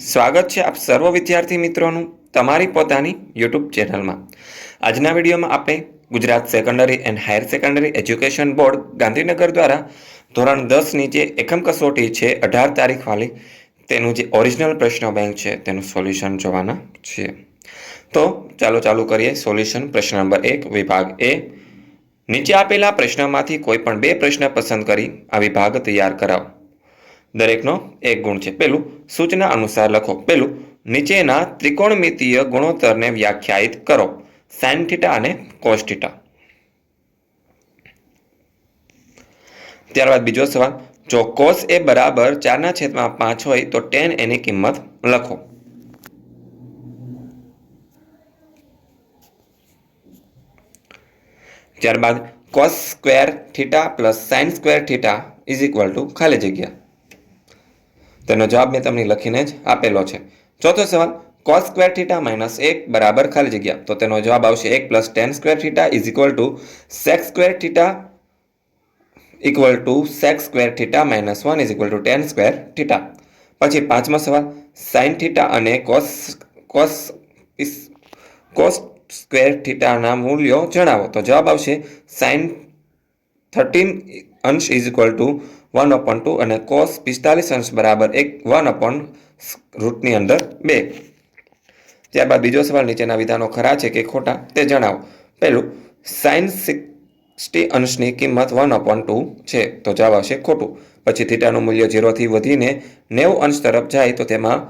સ્વાગત છે આપ સર્વ વિદ્યાર્થી મિત્રોનું તમારી પોતાની યુટ્યુબ ચેનલમાં. આજના વિડીયોમાં આપણે Gujarat secondary and higher secondary education board Gandhinagar દ્વારા ધોરણ દસની જે એકમ કસોટી છે અઢાર તારીખ વાળી, તેનું જે ઓરિજિનલ પ્રશ્ન બેંક છે, તેનું સોલ્યુશન જોવાના છીએ. તો ચાલો ચાલુ કરીએ. સોલ્યુશન પ્રશ્ન નંબર એક, વિભાગ એ નીચે આપેલા પ્રશ્નમાંથી કોઈ પણ બે પ્રશ્ન પસંદ કરી આ વિભાગ તૈયાર કરાવો. દરેકનો એક ગુણ છે. પેલું સૂચના અનુસાર લખો. પેલું નીચેના ત્રિકોણમિતીય ગુણોત્તરને વ્યાખ્યાયિત કરો. સાઇન થીટા અને કોસ ત્યારબાદ બીજો સવાલ, જો કોસ એ બરાબર ચારના છેદમાં પાંચ હોય, તો ટેન એની કિંમત લખો. ત્યારબાદ, cos square theta plus sine square theta is equal to ખાલી જગ્યા. તેનો જવાબ મેં તમને લખીને જ આપેલો છે. ચોથો સવાલ કોસ સ્ક્વેર થીટા માઇનસ એક બરાબર ખાલી જગ્યા. તો તેનો જવાબ આવશે એક plus tan square theta is equal to sec square theta equal to sec square theta minus one is equal to tan square theta પછી પાંચમો સવાલ સાઇન થીટા અને કોસ કોસ કોસ સ્ક્વેર થીટાના મૂલ્યો જણાવો. તો જવાબ આવશે સાઇન થર્ટીન અંશ is equal to one upon two અને કોસ પિસ્તાલીસ અંશ બરાબર એક વન અપોન રૂટની અંદર બે. ત્યારબાદ બીજો સવાલ નીચેના વિધાનો ખરા છે કે ખોટા તે જણાવો. પહેલું સાઇન સિક્સટી અંશની કિંમત વન અપોન ટુ છે, તો જવાબ આવશે ખોટું. પછી થીટાનું મૂલ્ય ઝીરોથી વધીને નેવું અંશ તરફ જાય તો તેમાં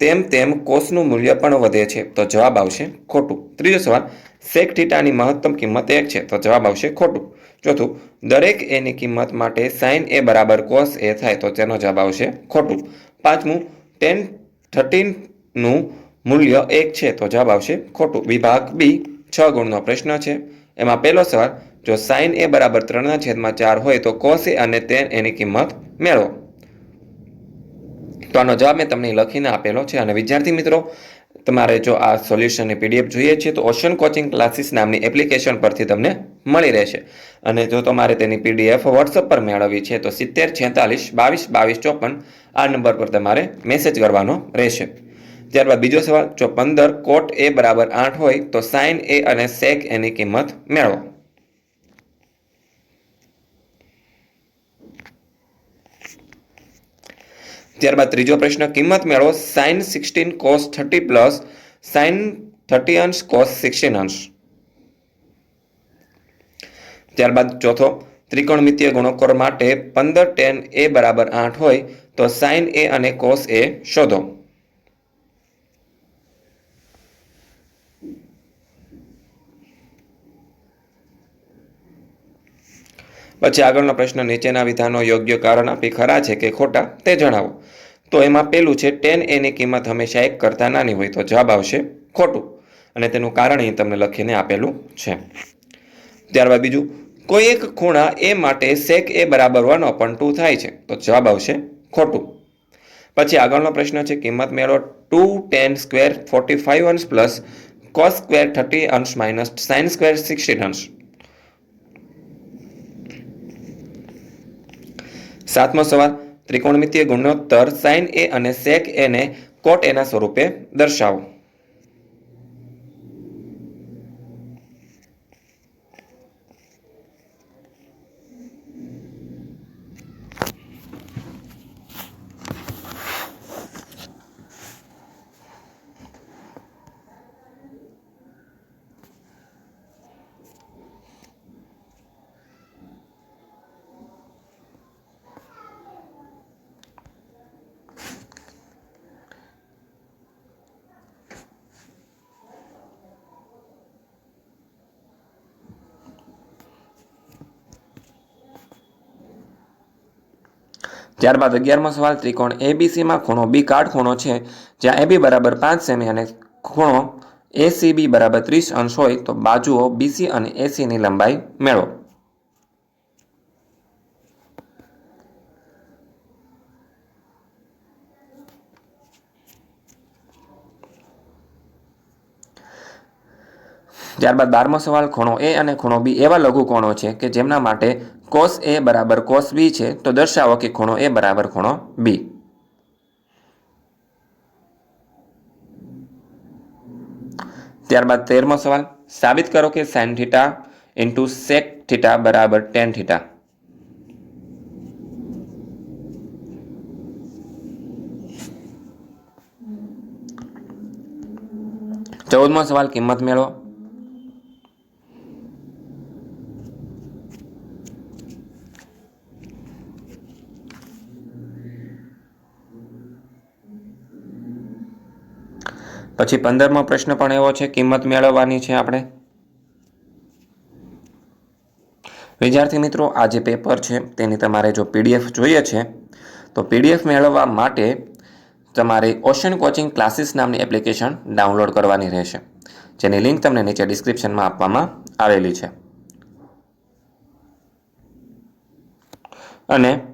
તેમ તેમ કોસનું મૂલ્ય પણ વધે છે, તો જવાબ આવશે ખોટું. ત્રીજો સવાલ સેક થીટાની મહત્તમ કિંમત એક છે, તો જવાબ આવશે ખોટું. ચોથું, દરેક એની કિંમત માટે સાઇન એ બરાબર કોસ એ થાય તો તેનો જવાબ આવશે ખોટું. પાંચમું ટેન થર્ટીનનું મૂલ્ય એક છે તો જવાબ આવશે ખોટું. વિભાગ બી છ ગુણનો પ્રશ્ન છે. એમાં પહેલો સવાલ, જો સાઇન એ બરાબર ત્રણના છેદમાં ચાર હોય તો કોસ એ અને તેન એની કિંમત મેળવો. તો આનો જવાબ મેં તમને લખીને આપેલો છે. અને વિદ્યાર્થી મિત્રો તમારે જો આ સોલ્યુશનની પીડીએફ જોઈએ છે, તો ઓશન કોચિંગ ક્લાસીસ નામની એપ્લિકેશન પરથી તમને મળી રહેશે. અને જો તમારે તેની પીડીએફ વોટ્સઅપ પર મેળવવી છે, તો સિત્તેર છેતાલીસ બાવીસ બાવીસ ચોપન આ નંબર પર તમારે મેસેજ કરવાનો રહેશે. ત્યારબાદ બીજો સવાલ, જો પંદર કોટ એ બરાબર આઠ હોય, તો સાઇન એ અને સેક એની કિંમત મેળવો. ત્યારબાદ ત્રીજો પ્રશ્ન, કિંમત મેળવો sine sixteen cos thirty plus sine thirty અંશ કોસ સિક્સટીન અંશ. ત્યારબાદ ચોથો, ત્રિકોણમિતીય ગુણોત્તર માટે પંદર ટેન એ બરાબર આઠ હોય તો સાઇન એ અને કોસ એ શોધો. પછી આગળનો પ્રશ્ન નીચેના વિધાનો યોગ્ય કારણ આપી ખરા છે કે ખોટા તે જણાવો. તો એમાં પેલું છે, ટેન એની કિંમત હંમેશા એક કરતાં નાની હોય તો જવાબ આવશે ખોટું. અને તેનું કારણ અહીં તમને લખીને આપેલું છે. ત્યારબાદ બીજું, કોઈ એક ખૂણા એ માટે સેક એ બરાબર વન અપન ટુ થાય છે તો જવાબ આવશે ખોટું. પછી આગળનો પ્રશ્ન છે, કિંમત મેળવો two tan square forty five અંશ પ્લસ કોસ સ્ક્વેર થર્ટી અંશ માઇનસ સાઇન સ્ક્વેર સિક્સટીન અંશ સાતમો સવાલ ત્રિકોણમિતીય ગુણોત્તર સાઇન એ અને સેક એને કોટ એના સ્વરૂપે દર્શાવો. ત્યારબાદ અગિયારમો સવાલ, ત્રિકોણ એબીસીમાં ખૂણો બી કાટખૂણો છે. જ્યાં એબી બરાબર પાંચ સેમી અને ખૂણો એસીબી બરાબર ત્રીસ અંશ હોય તો બાજુઓ બીસી અને એસીની લંબાઈ મેળવો. ત્યારબાદ બારમો સવાલ, ખૂણો એ અને ખૂણો બી એવા લઘુકોણો છે કે જેમના માટે કોસ એ બરાબર કોસ બી છે, તો દર્શાવો કે ખૂણો એ બરાબર ખૂણો બી ત્યારબાદ તેરમો સવાલ. સાબિત કરો કે sine theta into sec theta બરાબર ટેન થીટા ચૌદમો સવાલ, કિંમત મેળવો. પછી પંદરમો પ્રશ્ન પણ એવો છે, કિંમત મેળવવાની છે આપણે. વિદ્યાર્થી મિત્રો, આ જે પેપર છે, તેની તમારે જો પીડીએફ જોઈએ છે, તો પીડીએફ મેળવવા માટે તમારે ઓશન કોચિંગ ક્લાસીસ નામની એપ્લિકેશન ડાઉનલોડ કરવાની રહેશે. જેની લિંક તમને નીચે ડિસ્ક્રિપ્શનમાં આપવામાં આવેલી છે. અને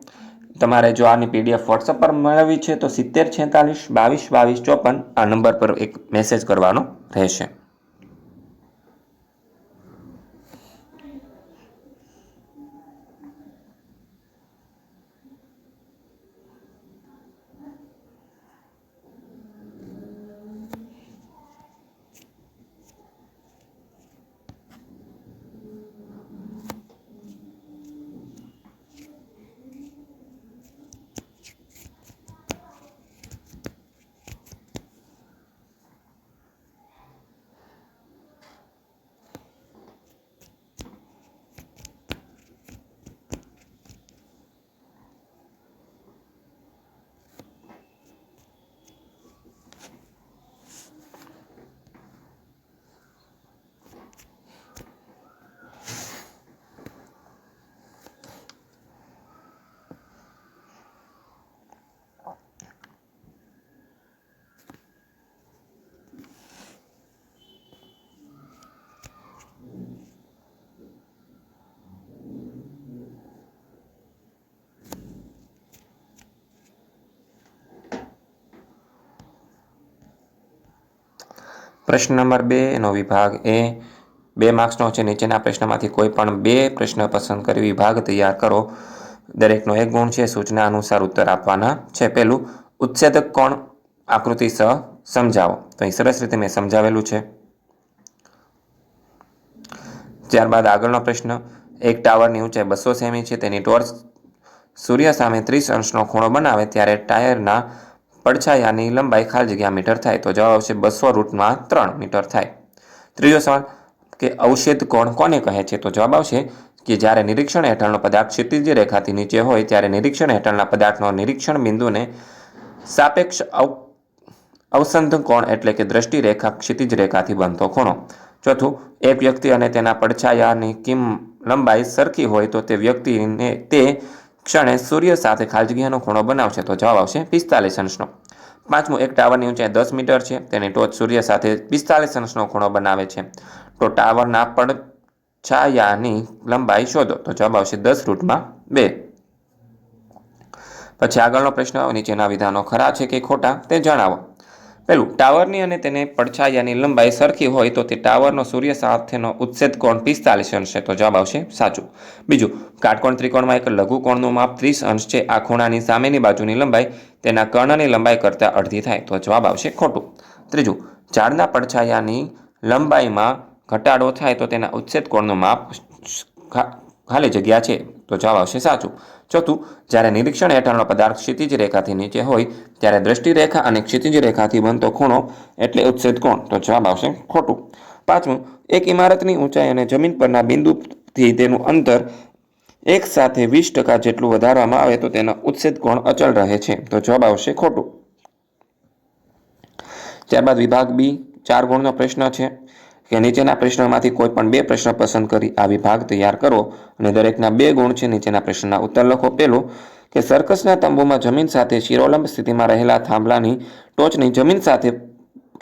તમારે જો આની પીડીએફ વોટ્સઅપ પર મેળવવી છે, તો સિત્તેર છેતાલીસ, બાવીસ બાવીસ ચોપન આ નંબર પર એક મેસેજ કરવાનો રહેશે. પ્રશ્ન નંબર બે વિભાગ એ બે માર્ક્સનો છે. નીચેના પ્રશ્નમાંથી કોઈ પણ બે પ્રશ્ન પસંદ કરી વિભાગ તૈયાર કરો. દરેકનો એક ગુણ છે. સૂચના અનુસાર ઉત્તર આપવાના છે. પહેલું ઉત્સેદક કોણ આકૃતિ સ સમજાવો. તો અહીં સરસ રીતે મેં સમજાવેલું છે. ત્યારબાદ આગળનો પ્રશ્ન, એક ટાવરની ઊંચાઈ બસો સેમી છે. તેની ટોર્ચ સૂર્ય સામે ત્રીસ અંશનો ખૂણો બનાવે ત્યારે ટાયરના પડછાયાની લંબાઈ ખાલી જગ્યા મીટર થાય તો જવાબ આવશે બસો રૂટમાં ત્રણ મીટર થાય. ત્રીજો સવાલ કે અવશેદ કોણ કોને કહે છે? તો જવાબ આવશે કે જ્યારે નિરીક્ષણ હેઠળનો પદાર્થ ક્ષિતિજ રેખાથી નીચે હોય ત્યારે નિરીક્ષણ હેઠળના પદાર્થનો નિરીક્ષણ બિંદુને સાપેક્ષ અવ અવસંધ કોણ એટલે કે દ્રષ્ટિ રેખા ક્ષિતિજ રેખાથી બનતો ખૂણો. ચોથું, એક વ્યક્તિ અને તેના પડછાયાની કિમ લંબાઈ સરખી હોય તો તે વ્યક્તિને તે ક્ષણે સૂર્ય સાથે ખાલી જગ્યાનો ખૂણો બનાવશે તો જવાબ આવશે પિસ્તાલીસ અંશનો. પાંચમું, એક ટાવરની ઊંચાઈ દસ મીટર છે. તેની ટોચ સૂર્ય સાથે પિસ્તાલીસ અંશનો ખૂણો બનાવે છે. તો ટાવરના પડછાયાની લંબાઈ શોધો તો જવાબ આવશે દસ રૂટમાં બે. પછી આગળનો પ્રશ્ન નીચેના વિધાનો ખરા છે કે ખોટા તે જણાવો. પહેલું, ટાવરની અને તેને પડછાયાની લંબાઈ સરખી હોય તો તે ટાવરનો સૂર્ય સાથેનો ઉચ્છેદ કોણ પિસ્તાલીસ અંશ છે? તો જવાબ આવશે સાચું. બીજું, કાટકોણ ત્રિકોણમાં એક લઘુ કોણનું માપ ત્રીસ અંશ છે. આ ખૂણાની સામેની બાજુની લંબાઈ તેના કર્ણની લંબાઈ કરતાં અડધી થાય. તો જવાબ આવશે ખોટું. ત્રીજું, ઝાડના પડછાયાની લંબાઈમાં ઘટાડો થાય તો તેના ઉચ્છેદ કોણનું માપ ખાલી જગ્યા છે, તો જવાબ આવશે સાચું. ચોથું, જ્યારે નિરીક્ષણ હેઠળનો પદાર્થ ક્ષિતિજ રેખાથી નીચે હોય, ત્યારે દ્રષ્ટિ રેખા અને ક્ષિતિજ રેખાથી બનતો ખૂણો એટલે ઉચ્છેદ કોણ? તો જવાબ આવશે ખોટું. પાંચમું, એક ઇમારતની ઊંચાઈ અને જમીન પરના બિંદુથી તેનું અંતર એક સાથે વીસ ટકા જેટલું વધારવામાં આવે તો તેનો ઉચ્છેદ કોણ અચળ રહે છે? તો જવાબ આવશે ખોટું. ત્યારબાદ વિભાગ બી, ચાર ગુણનો પ્રશ્ન છે. કે નીચેના પ્રશ્નોમાંથી કોઈ પણ બે પ્રશ્ન પસંદ કરી આ વિભાગ તૈયાર કરો અને દરેકના બે ગુણ છે નીચેના પ્રશ્નના ઉત્તર લખો. પહેલું, કે સર્કસના તંબુમાં જમીન સાથે શિરોલંબ સ્થિતિમાં રહેલા થાંભલાની ટોચની જમીન સાથે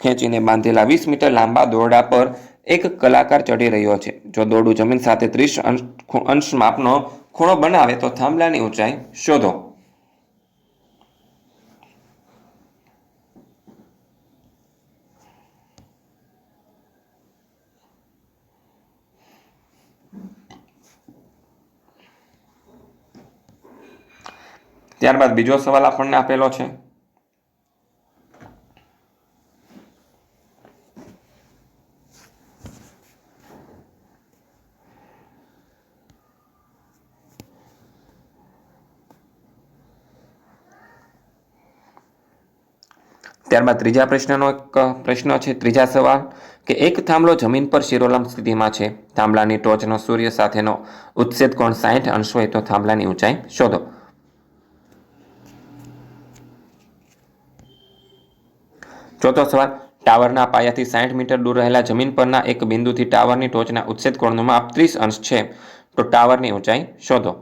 ખેંચીને બાંધેલા વીસ મીટર લાંબા દોરડા પર એક કલાકાર ચડી રહ્યો છે. જો દોરડું જમીન સાથે ત્રીસ અંશ અંશ માપનો ખૂણો બનાવે તો થાંભલાની ઊંચાઈ શોધો. ત્યારબાદ બીજો સવાલ આપણને આપેલો છે. ત્યારબાદ ત્રીજા પ્રશ્નનો એક પ્રશ્ન છે, ત્રીજા સવાલ કે એક થાંભલો જમીન પર શિરોલમ સ્થિતિમાં છે. થાંભલાની ટોચનો સૂર્ય સાથેનો ઉત્સેદ કોણ સાઠ અંશ હોય તો થાંભલાની ઊંચાઈ શોધો. ચોથો સવાલ, ટાવરના પાયાથી સાઠ મીટર દૂર રહેલા જમીન પરના એક બિંદુથી ટાવરની ટોચના ઉચ્છેદ કોણનું માપ ત્રીસ અંશ છે. તો ટાવરની ઊંચાઈ શોધો.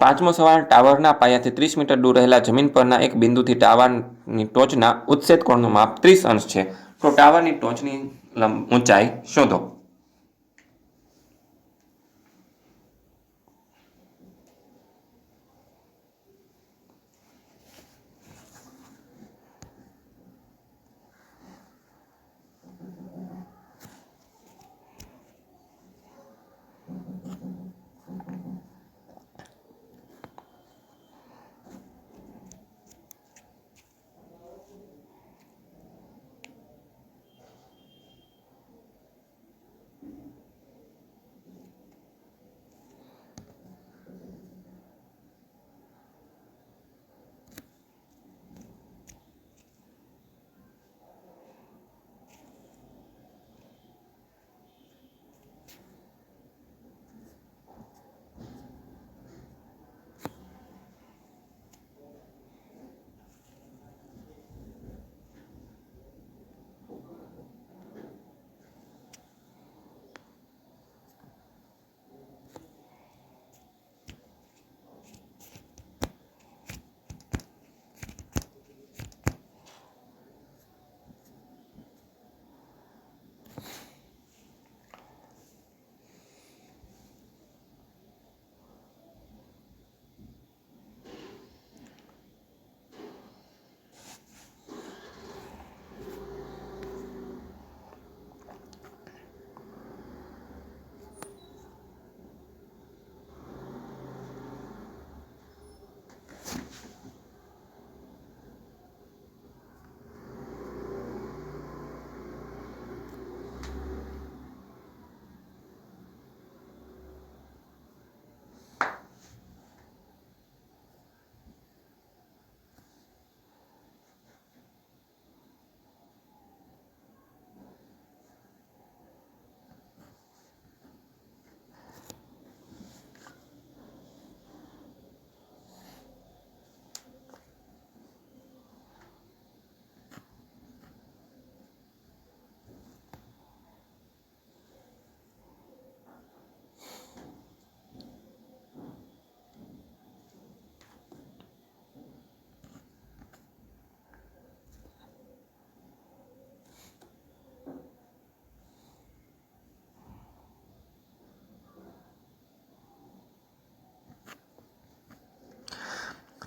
પાંચમો સવાલ, ટાવરના પાયાથી ત્રીસ મીટર દૂર રહેલા જમીન પરના એક બિંદુથી ટાવરની ટોચના ઉચ્છેદ કોણનું માપ ત્રીસ અંશ છે. તો ટાવરની ટોચની ઊંચાઈ શોધો.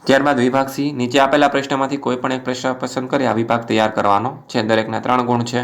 ત્યારબાદ વિભાગ સી નીચે આપેલા પ્રશ્નમાંથી કોઈ પણ એક પ્રશ્ન પસંદ કરી આ વિભાગ તૈયાર કરવાનો છે. દરેકના ત્રણ ગુણ છે.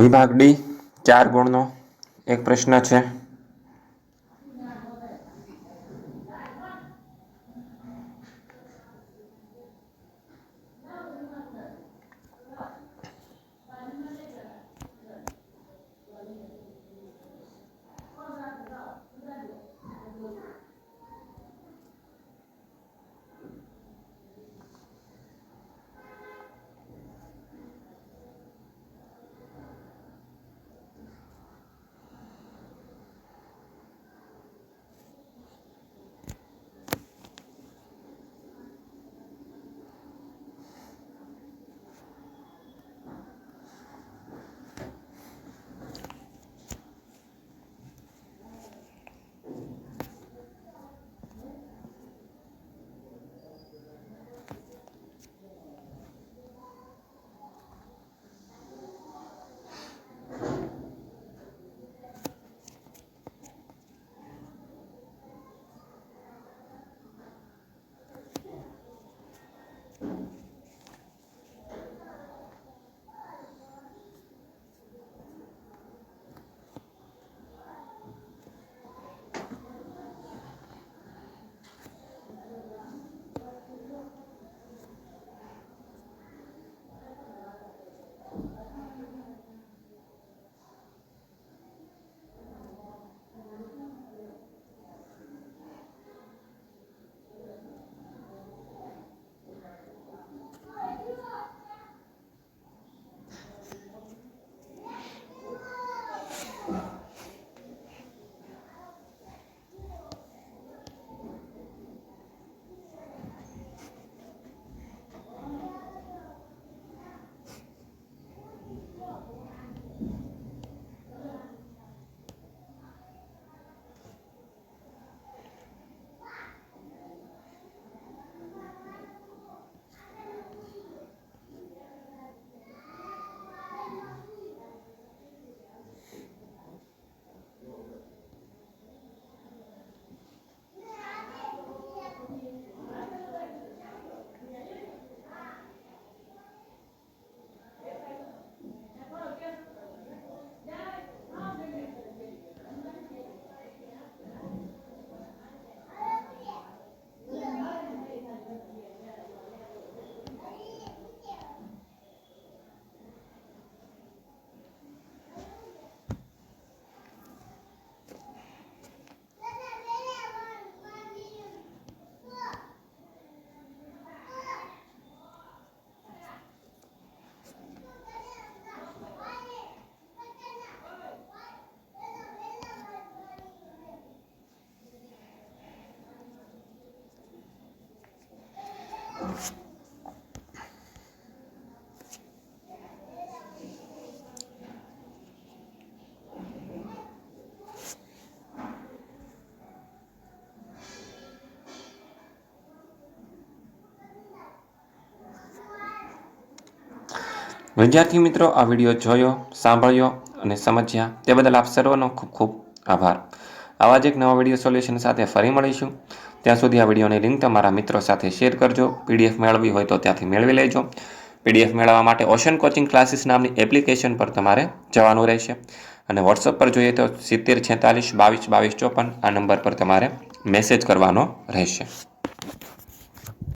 વિભાગ ડી ચાર ગુણનો એક પ્રશ્ન છે. વિદ્યાર્થી મિત્રો, આ વીડિયો જોયો, સાંભળ્યો અને સમજ્યા. તે બદલ આપ સર્વનો ખૂબ ખૂબ આભાર. આવા જ એક નવા વીડિયો સોલ્યુશન સાથે ફરી મળીશું. ત્યાં સુધી આ વિડીયોની લિંક તમારા મિત્રો સાથે શેર કરજો. પીડીએફ મેળવવી હોય તો ત્યાંથી મેળવી લેજો. પીડીએફ મેળવવા માટે ઓશન કોચિંગ ક્લાસીસ નામની એપ્લિકેશન પર તમારે જવાનું રહેશે. અને વોટ્સઅપ પર જોઈએ તો સિત્તેર છેતાલીસ બાવીસ બાવીસ ચોપન આ નંબર પર તમારે મેસેજ કરવાનો રહેશે.